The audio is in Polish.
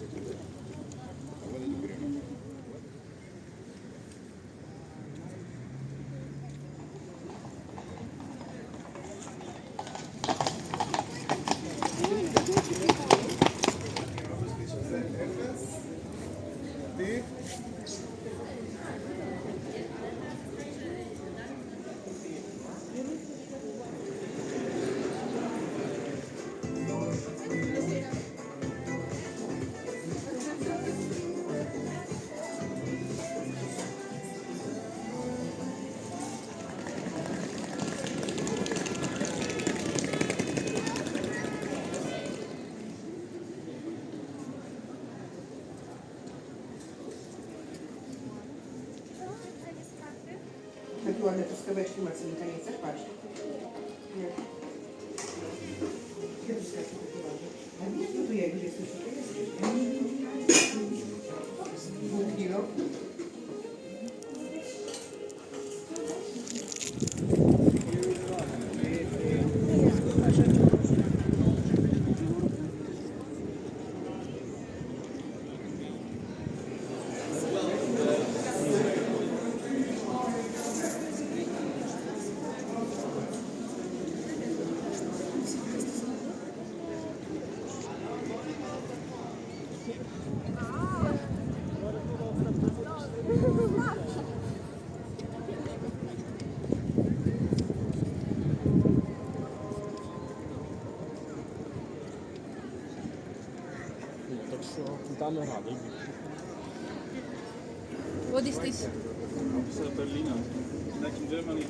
to do that. Ładne truskaweczki Marcelinka, nie chcesz? Patrz. Nie. Nie, no tu jak jesteś, to jesteś. Italian habe. What is this? This is Berliner. Back in Germany.